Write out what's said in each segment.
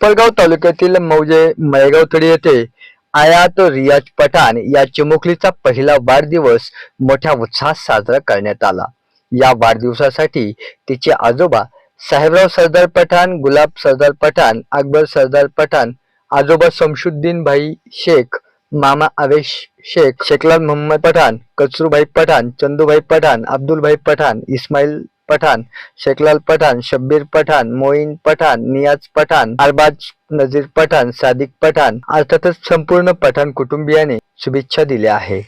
कोपरगाव तालुक्यातील मौजे मळेगाव येथे आयात रियाज पठाण या चिमुकलीचा पहिला वाढदिवस मोठ्या उत्साहात साजरा करण्यात आला. या वाढदिवसासाठी तिचे आजोबा साहेबराव सरदार पठाण गुलाब सरदार पठाण अकबर सरदार पठाण आजोबा शमशुद्दीन भाई शेख मामा आवेश शेख शेखलाल मोहम्मद पठाण कचरूभाई पठाण चंदूभाई पठाण अब्दुलभाई पठाण इस्माईल पठाण शेखलाल पठाण शब्बीर पठाण मोईन पठाण नियाज पठाण अरबाज नजीर पठाण सादिक पठाण अर्थातच संपूर्ण पठाण कुटुंबियाने शुभेच्छा दिल्या आहे.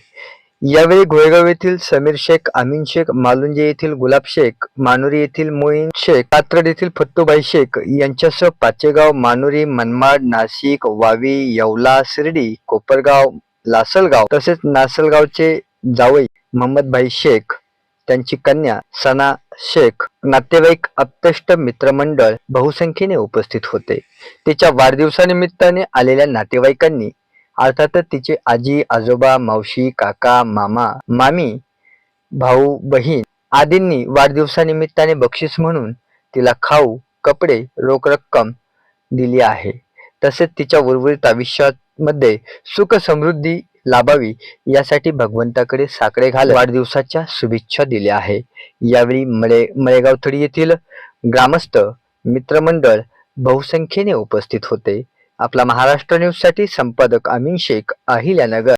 यावेळी घोळगाव येथील समीर शेख अमीन शेख मालुंजे येथील गुलाब शेख मानुरी येथील मोईन शेख कात्रड येथील फत्तूबाई शेख यांच्यासह पाचेगाव मानुरी मनमाड नाशिक वावी येवला शिर्डी कोपरगाव लासलगाव तसेच नासलगावचे जावई मोहम्मदभाई शेख त्यांची कन्या सना शेख नातेवाईक अप्तेष्ट मित्रमंडळ बहुसंख्येने उपस्थित होते. तिच्या वाढदिवसानिमित्ताने आलेल्या नातेवाईकांनी अर्थातच तिचे आजी आजोबा मावशी काका मामा मामी भाऊ बहीण आदींनी वाढदिवसानिमित्ताने बक्षीस म्हणून तिला खाऊ कपडे रोख रक्कम दिली आहे. तसेच तिच्या उर्वरित आयुष्यामध्ये सुख समृद्धी लाभावी. यासाठी भगवंताकडे साकडे घाल वाढदिवसाच्या शुभेच्छा दिल्या आहे. यावेळी मळे मळेगाव थडी येथील ग्रामस्थ मित्रमंडळ बहुसंख्येने उपस्थित होते. आपला महाराष्ट्र न्यूजसाठी संपादक अमीन शेख अहिल्यानगर.